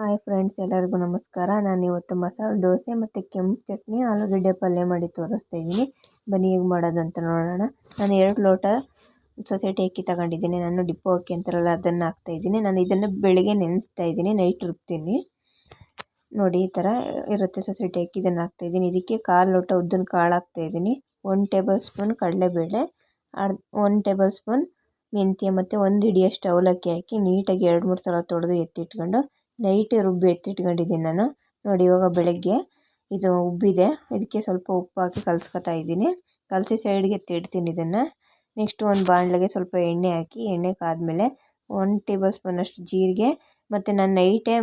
Hi friends, ಎಲ್ಲರಿಗೂ ನಮಸ್ಕಾರ. ನಾನು ಇವತ್ತು ಮಸಾಲೆ ದೋಸೆ ಮತ್ತು ಕೆಂಪು ಚಟ್ನಿ, ಆಲೂಗಡ್ಡೆ ಪಲ್ಯ ಮಾಡಿ ತೋರಿಸ್ತಾ ಇದ್ದೀನಿ. ಬನ್ನಿ ಹೇಗೆ ಮಾಡೋದಂತ ನೋಡೋಣ. ನಾನು ಎರಡು ಲೋಟ ಸೊಸೈಟಿ ಅಕ್ಕಿ ತಗೊಂಡಿದ್ದೀನಿ. ನಾನು ಡಿಪ್ಪೋ ಅಕ್ಕಿ ಅಂತಾರಲ್ಲ, ಅದನ್ನು ಹಾಕ್ತಾಯಿದ್ದೀನಿ ನಾನು ಇದನ್ನು ಬೆಳಿಗ್ಗೆ ನೆನೆಸ್ತಾ ಇದ್ದೀನಿ, ನೈಟ್ ರುಬ್ತೀನಿ. ನೋಡಿ, ಈ ಥರ ಇರುತ್ತೆ ಸೊಸೈಟಿ ಅಕ್ಕಿ ಇದನ್ನು ಹಾಕ್ತಾಯಿದ್ದೀನಿ ಇದಕ್ಕೆ ಕಾಲು ಲೋಟ ಉದ್ದಿನ ಕಾಳು ಹಾಕ್ತಾಯಿದ್ದೀನಿ ಒನ್ ಟೇಬಲ್ ಸ್ಪೂನ್ ಕಡಲೆಬೇಳೆ, ಅರ್ಧ ಒನ್ ಟೇಬಲ್ ಸ್ಪೂನ್ ಮೆಂತ್ಯ ಮತ್ತು ಒಂದು ಹಿಡಿಯಷ್ಟು ಅವಲಕ್ಕಿ ಹಾಕಿ ನೀಟಾಗಿ ಎರಡು ಮೂರು ಸಲ ತೊಳೆದು ಎತ್ತಿಟ್ಕೊಂಡು ನೈಟ್ ರುಬ್ಬಿ ಎತ್ತಿಟ್ಕೊಂಡಿದ್ದೀನಿ ನಾನು. ನೋಡಿ ಇವಾಗ ಬೆಳಗ್ಗೆ ಇದು ಉಬ್ಬಿದೆ. ಇದಕ್ಕೆ ಸ್ವಲ್ಪ ಉಪ್ಪು ಹಾಕಿ ಕಲ್ಸ್ಕೊತಾ ಇದ್ದೀನಿ. ಕಲಸಿ ಸೈಡ್ಗೆ ಎತ್ತಿಡ್ತೀನಿ ಇದನ್ನು. ನೆಕ್ಸ್ಟ್ ಒಂದು ಬಾಣಲೆಗೆ ಸ್ವಲ್ಪ ಎಣ್ಣೆ ಹಾಕಿ, ಎಣ್ಣೆ ಕಾದ್ಮೇಲೆ ಒನ್ ಟೇಬಲ್ ಸ್ಪೂನಷ್ಟು ಜೀರಿಗೆ ಮತ್ತು ನಾನು ನೈಟೇ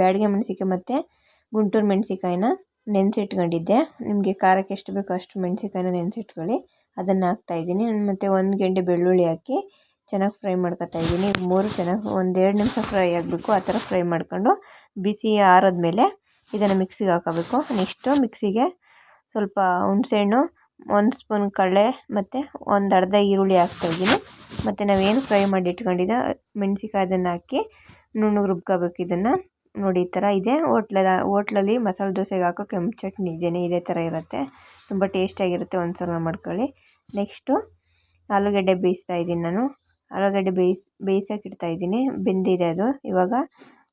ಬ್ಯಾಡಗೆ ಮೆಣಸಿಕಾಯಿ ಮತ್ತು ಗುಂಟೂರು ಮೆಣಸಿಕಾಯಿನ ನೆನೆಸಿಟ್ಕೊಂಡಿದ್ದೆ. ನಿಮಗೆ ಖಾರಕ್ಕೆ ಎಷ್ಟು ಬೇಕೋ ಅಷ್ಟು ಮೆಣಸಿಕಾಯಿನ ನೆನೆಸಿಟ್ಕೊಳ್ಳಿ. ಅದನ್ನು ಹಾಕ್ತಾಯಿದ್ದೀನಿ ಮತ್ತು ಒಂದು ಗೆಂಡೆ ಬೆಳ್ಳುಳ್ಳಿ ಹಾಕಿ ಚೆನ್ನಾಗಿ ಫ್ರೈ ಮಾಡ್ಕೊತಾ ಇದ್ದೀನಿ. ಮೂರು ಚೆನ್ನಾಗಿ ಒಂದೆರಡು ನಿಮಿಷ ಫ್ರೈ ಆಗಬೇಕು. ಆ ಥರ ಫ್ರೈ ಮಾಡ್ಕೊಂಡು ಬಿಸಿ ಆರಿದ್ಮೇಲೆ ಇದನ್ನು ಮಿಕ್ಸಿಗೆ ಹಾಕೋಬೇಕು ನೆಕ್ಸ್ಟು ಮಿಕ್ಸಿಗೆ ಸ್ವಲ್ಪ ಹುಣಸೆಹಣ್ಣು ಒಂದು ಸ್ಪೂನ್ ಕಡಲೆ ಮತ್ತು ಒಂದು ಅರ್ಧ ಈರುಳ್ಳಿ ಹಾಕ್ತಾ ಇದ್ದೀನಿ. ಮತ್ತು ನಾವೇನು ಫ್ರೈ ಮಾಡಿ ಇಟ್ಕೊಂಡಿದ್ದ ಮೆಣಸಿನ್ಕಾಯಿ ಅದನ್ನು ಹಾಕಿ ನುಣ್ಣಗೆ ರುಬ್ಕೋಬೇಕು ಇದನ್ನು. ನೋಡಿ, ಈ ಥರ ಇದೆ. ಹೋಟ್ಲಲ್ಲಿ ಹೋಟ್ಲಲ್ಲಿ ಮಸಾಲೆ ದೋಸೆಗೆ ಹಾಕೋ ಕೆಂಪು ಚಟ್ನಿ ಇದೇನೆ, ಇದೇ ಥರ ಇರುತ್ತೆ. ತುಂಬ ಟೇಸ್ಟಿಯಾಗಿರುತ್ತೆ ಒಂದು ಸಲ ಮಾಡ್ಕೊಳ್ಳಿ. ನೆಕ್ಸ್ಟು ಆಲೂಗಡ್ಡೆ ಬೇಯಿಸ್ತಾ ಇದ್ದೀನಿ ನಾನು. ಆಲೂಗಡ್ಡೆ ಬೇಯಿಸಿ, ಬೇಯ್ಸೋಕೆ ಇಡ್ತಾಯಿದ್ದೀನಿ. ಬೆಂದಿದೆ ಅದು. ಇವಾಗ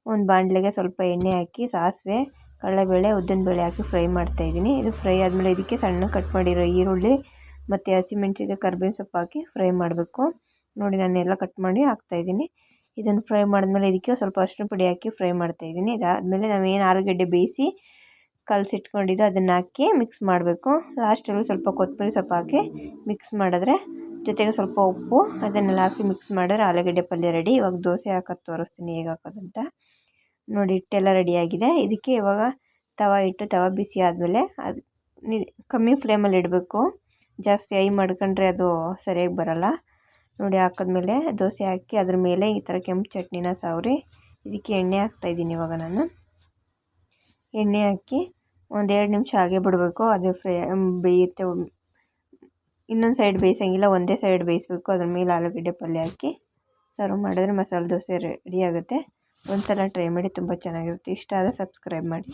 ಒಂದು ಬಾಣಲೆಗೆ ಸ್ವಲ್ಪ ಎಣ್ಣೆ ಹಾಕಿ, ಸಾಸಿವೆ, ಕಡಲೆಬೇಳೆ, ಉದ್ದಿನಬೇಳೆ ಹಾಕಿ ಫ್ರೈ ಮಾಡ್ತಾಯಿದ್ದೀನಿ. ಇದು ಫ್ರೈ ಆದಮೇಲೆ ಇದಕ್ಕೆ ಸಣ್ಣ ಕಟ್ ಮಾಡಿರೋ ಈರುಳ್ಳಿ ಮತ್ತು ಹಸಿಮೆಣ್ಸಿನ್ಕಾಯಿ ಕರ್ಬೇವಿನ ಸೊಪ್ಪು ಹಾಕಿ ಫ್ರೈ ಮಾಡಬೇಕು. ನೋಡಿ ನಾನು ಎಲ್ಲ ಕಟ್ ಮಾಡಿ ಹಾಕ್ತಾಯಿದ್ದೀನಿ. ಇದನ್ನು ಫ್ರೈ ಮಾಡಿದ್ಮೇಲೆ ಇದಕ್ಕೆ ಸ್ವಲ್ಪ ಅರಿಶಿನ ಪುಡಿ ಹಾಕಿ ಫ್ರೈ ಮಾಡ್ತಾಯಿದ್ದೀನಿ. ಇದಾದಮೇಲೆ ನಾವೇನು ಆಲೂಗಡ್ಡೆ ಬೇಯಿಸಿ ಕಲಸಿಟ್ಕೊಂಡಿದ್ದೋ ಅದನ್ನು ಹಾಕಿ ಮಿಕ್ಸ್ ಮಾಡಬೇಕು. ಲಾಸ್ಟಲ್ಲಿ ಸ್ವಲ್ಪ ಕೊತ್ತಂಬರಿ ಸೊಪ್ಪು ಹಾಕಿ ಮಿಕ್ಸ್ ಮಾಡಿದ್ರೆ ಜೊತೆಗೆ ಸ್ವಲ್ಪ ಉಪ್ಪು, ಅದನ್ನೆಲ್ಲ ಹಾಕಿ ಮಿಕ್ಸ್ ಮಾಡಿದ್ರೆ ಆಲೂಗಡ್ಡೆ ಪಲ್ಯ ರೆಡಿ ಇವಾಗ ದೋಸೆ ಹಾಕೋದು ತೋರಿಸ್ತೀನಿ ಹೇಗೆ ಹಾಕೋದಂತ ನೋಡಿ ಹಿಟ್ಟೆಲ್ಲ ರೆಡಿಯಾಗಿದೆ ಇದಕ್ಕೆ ಇವಾಗ ತವಾ ಇಟ್ಟು, ತವಾ ಬಿಸಿ ಆದಮೇಲೆ ಅದು ಕಮ್ಮಿ ಫ್ಲೇಮಲ್ಲಿ ಇಡಬೇಕು. ಜಾಸ್ತಿ ಐ ಮಾಡ್ಕೊಂಡ್ರೆ ಅದು ಸರಿಯಾಗಿ ಬರಲ್ಲ. ನೋಡಿ, ಹಾಕಿದ್ಮೇಲೆ ದೋಸೆ ಹಾಕಿ ಅದ್ರ ಮೇಲೆ ಈ ಥರ ಕೆಂಪು ಚಟ್ನಿನ ಸಾವ್ರಿ. ಇದಕ್ಕೆ ಎಣ್ಣೆ ಹಾಕ್ತಾಯಿದ್ದೀನಿ ಇವಾಗ ನಾನು. ಎಣ್ಣೆ ಹಾಕಿ ಒಂದೆರಡು ನಿಮಿಷ ಹಾಗೆ ಬಿಡಬೇಕು. ಅದು ಫ್ರೈ ಬೇಯುತ್ತೆ ಇನ್ನೊಂದು ಸೈಡ್ ಬೇಯಿಸೋಂಗಿಲ್ಲ, ಒಂದೇ ಸೈಡ್ ಬೇಯಿಸಬೇಕು. ಅದ್ರ ಮೇಲೆ ಆಲೂಗಡ್ಡೆ ಪಲ್ಯ ಹಾಕಿ ಸರ್ವ್ ಮಾಡಿದ್ರೆ ಮಸಾಲೆ ದೋಸೆ ರೆಡಿ ಆಗುತ್ತೆ. ಒಂದು ಸಲ ಟ್ರೈ ಮಾಡಿ ತುಂಬ ಚೆನ್ನಾಗಿರುತ್ತೆ. ಇಷ್ಟ ಆದರೆ ಸಬ್ಸ್ಕ್ರೈಬ್ ಮಾಡಿ.